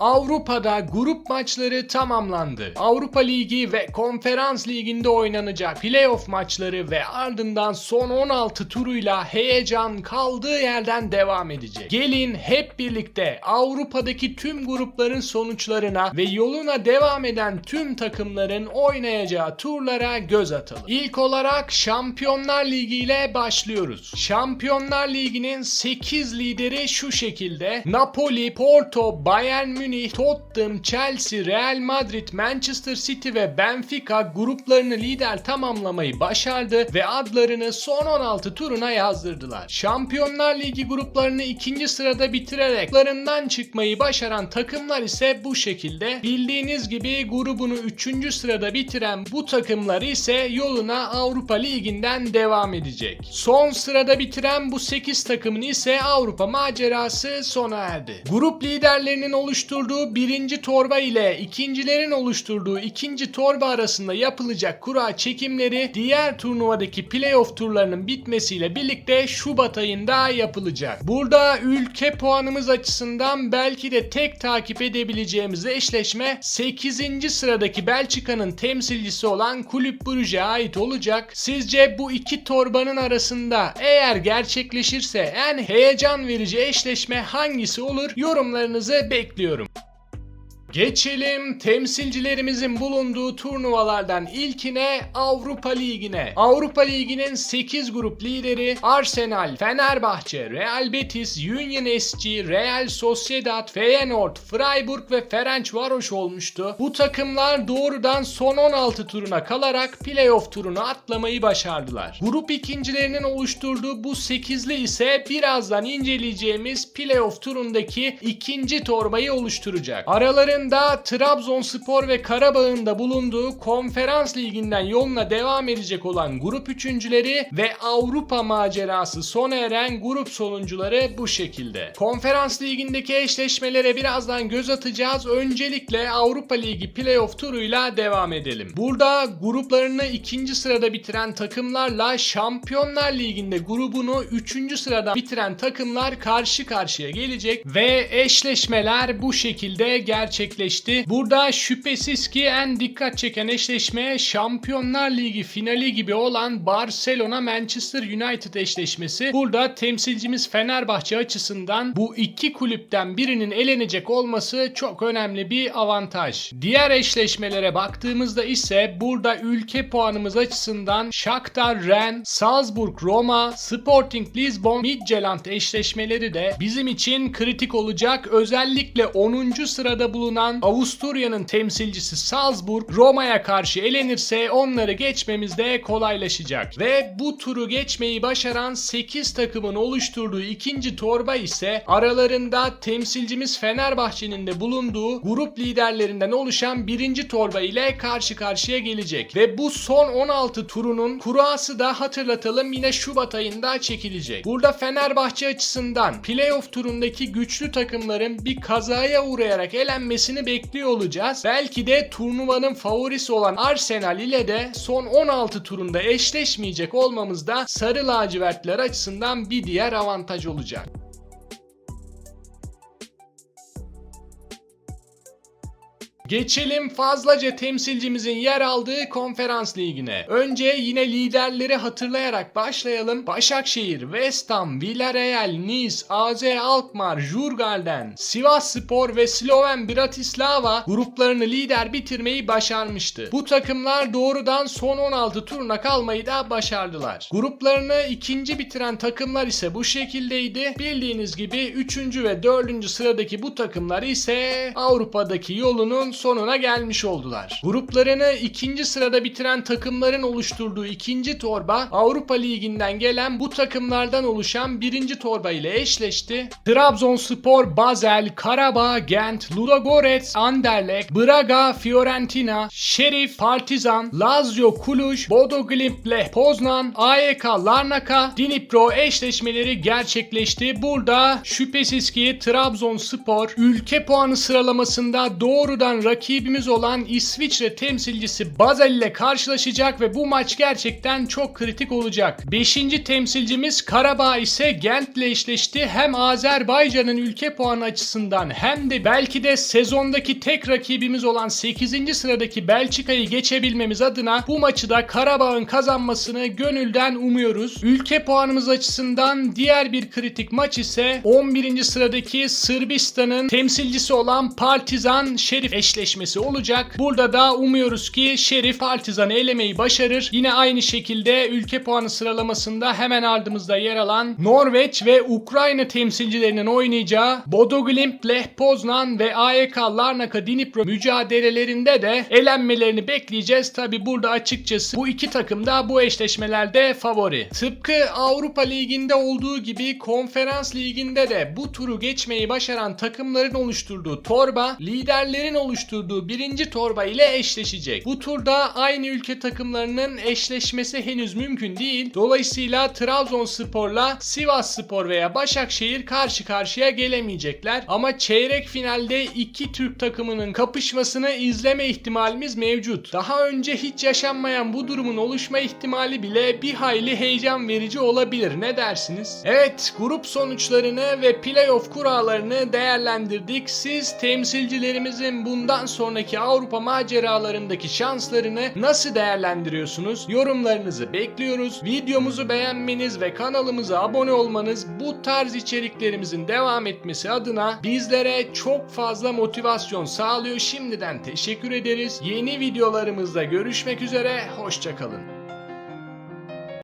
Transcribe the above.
Avrupa'da grup maçları tamamlandı. Avrupa Ligi ve Konferans Ligi'nde oynanacak playoff maçları ve ardından son 16 turuyla heyecan kaldığı yerden devam edecek. Gelin hep birlikte Avrupa'daki tüm grupların sonuçlarına ve yoluna devam eden tüm takımların oynayacağı turlara göz atalım. İlk olarak Şampiyonlar Ligi ile başlıyoruz. Şampiyonlar Ligi'nin 8 lideri şu şekilde. Napoli, Porto, Bayern Münih, Tottenham, Chelsea, Real Madrid, Manchester City ve Benfica gruplarını lider tamamlamayı başardı ve adlarını son 16 turuna yazdırdılar. Şampiyonlar Ligi gruplarını ikinci sırada bitirerek larından çıkmayı başaran takımlar ise bu şekilde. Bildiğiniz gibi grubunu 3. sırada bitiren bu takımlar ise yoluna Avrupa Ligi'nden devam edecek. Son sırada bitiren bu 8 takımın ise Avrupa macerası sona erdi. Grup liderlerinin oluşturduğu birinci torba ile ikincilerin oluşturduğu ikinci torba arasında yapılacak kura çekimleri diğer turnuvadaki playoff turlarının bitmesiyle birlikte Şubat ayında yapılacak. Burada ülke puanımız açısından belki de tek takip edebileceğimiz eşleşme 8. sıradaki Belçika'nın temsilcisi olan Kulüp Brugge'ye ait olacak. Sizce bu iki torbanın arasında eğer gerçekleşirse en heyecan verici eşleşme hangisi olur? Yorumlarınızı bekliyorum. Geçelim temsilcilerimizin bulunduğu turnuvalardan ilkine Avrupa Ligi'ne. Avrupa Ligi'nin 8 grup lideri Arsenal, Fenerbahçe, Real Betis, Union SG, Real Sociedad, Feyenoord, Freiburg ve Ferencvaros olmuştu. Bu takımlar doğrudan son 16 turuna kalarak playoff turunu atlamayı başardılar. Grup ikincilerinin oluşturduğu bu 8'li ise birazdan inceleyeceğimiz playoff turundaki ikinci torbayı oluşturacak. Aralarında Trabzonspor ve Karabağ'ın da bulunduğu Konferans Ligi'nden yoluna devam edecek olan grup üçüncüleri ve Avrupa macerası sona eren grup sonuncuları bu şekilde. Konferans Ligi'ndeki eşleşmelere birazdan göz atacağız. Öncelikle Avrupa Ligi playoff turuyla devam edelim. Burada gruplarını ikinci sırada bitiren takımlarla Şampiyonlar Ligi'nde grubunu üçüncü sırada bitiren takımlar karşı karşıya gelecek ve eşleşmeler bu şekilde gerçekleşecek gerçekleşti. Burada şüphesiz ki en dikkat çeken eşleşme Şampiyonlar Ligi finali gibi olan Barcelona Manchester United eşleşmesi. Burada temsilcimiz Fenerbahçe açısından bu iki kulüpten birinin elenecek olması çok önemli bir avantaj. Diğer eşleşmelere baktığımızda ise burada ülke puanımız açısından Shakhtar Rennes, Salzburg Roma, Sporting Lisbon, Midtjylland eşleşmeleri de bizim için kritik olacak. Özellikle 10. sırada bulunan Avusturya'nın temsilcisi Salzburg Roma'ya karşı elenirse onları geçmemiz de kolaylaşacak. Ve bu turu geçmeyi başaran 8 takımın oluşturduğu ikinci torba ise aralarında temsilcimiz Fenerbahçe'nin de bulunduğu grup liderlerinden oluşan birinci torba ile karşı karşıya gelecek. Ve bu son 16 turunun kurası da hatırlatalım yine Şubat ayında çekilecek. Burada Fenerbahçe açısından playoff turundaki güçlü takımların bir kazaya uğrayarak elenmesini bekliyor olacağız. Belki de turnuvanın favorisi olan Arsenal ile de son 16 turunda eşleşmeyecek olmamız da sarı lacivertler açısından bir diğer avantaj olacak. Geçelim fazlaca temsilcimizin yer aldığı konferans ligine. Önce yine liderleri hatırlayarak başlayalım. Başakşehir, West Ham, Villarreal, Nice, AZ Alkmaar, Jurgarden, Sivas Spor ve Sloven Bratislava gruplarını lider bitirmeyi başarmıştı. Bu takımlar doğrudan son 16 turuna kalmayı da başardılar. Gruplarını ikinci bitiren takımlar ise bu şekildeydi. Bildiğiniz gibi 3. ve 4. sıradaki bu takımlar ise Avrupa'daki yolunun sonuna gelmiş oldular. Gruplarını ikinci sırada bitiren takımların oluşturduğu ikinci torba Avrupa Ligi'nden gelen bu takımlardan oluşan birinci torba ile eşleşti. Trabzonspor, Basel, Karabağ, Gent, Ludogorets, Anderlecht, Braga, Fiorentina, Şerif, Partizan, Lazio, Kuluj, Bodo Glimt, Lech, Poznan, AEK, Larnaca, Dnipro eşleşmeleri gerçekleşti. Burada şüphesiz ki Trabzonspor ülke puanı sıralamasında doğrudan rakibimiz olan İsviçre temsilcisi Basel ile karşılaşacak ve bu maç gerçekten çok kritik olacak. 5. temsilcimiz Karabağ ise Gent ile eşleşti. Hem Azerbaycan'ın ülke puanı açısından hem de belki de sezondaki tek rakibimiz olan 8. sıradaki Belçika'yı geçebilmemiz adına bu maçı da Karabağ'ın kazanmasını gönülden umuyoruz. Ülke puanımız açısından diğer bir kritik maç ise 11. sıradaki Sırbistan'ın temsilcisi olan Partizan Şerif eşleşmesi olacak. Burada da umuyoruz ki Şerif Partizan'ı elemeyi başarır. Yine aynı şekilde ülke puanı sıralamasında hemen ardımızda yer alan Norveç ve Ukrayna temsilcilerinin oynayacağı Bodo Lech Poznan ve AEK Larnaka Dnipro mücadelelerinde de elenmelerini bekleyeceğiz. Tabi burada açıkçası bu iki takım da bu eşleşmelerde favori. Tıpkı Avrupa Ligi'nde olduğu gibi Konferans Ligi'nde de bu turu geçmeyi başaran takımların oluşturduğu torba liderlerin oluşturduğu birinci torba ile eşleşecek. Bu turda aynı ülke takımlarının eşleşmesi henüz mümkün değil. Dolayısıyla Trabzonspor'la Sivasspor veya Başakşehir karşı karşıya gelemeyecekler. Ama çeyrek finalde iki Türk takımının kapışmasını izleme ihtimalimiz mevcut. Daha önce hiç yaşanmayan bu durumun oluşma ihtimali bile bir hayli heyecan verici olabilir. Ne dersiniz? Evet, grup sonuçlarını ve playoff kurallarını değerlendirdik. Siz temsilcilerimizin bundan sonraki Avrupa maceralarındaki şanslarını nasıl değerlendiriyorsunuz? Yorumlarınızı bekliyoruz. Videomuzu beğenmeniz ve kanalımıza abone olmanız bu tarz içeriklerimizin devam etmesi adına bizlere çok fazla motivasyon sağlıyor. Şimdiden teşekkür ederiz. Yeni videolarımızda görüşmek üzere. Hoşçakalın.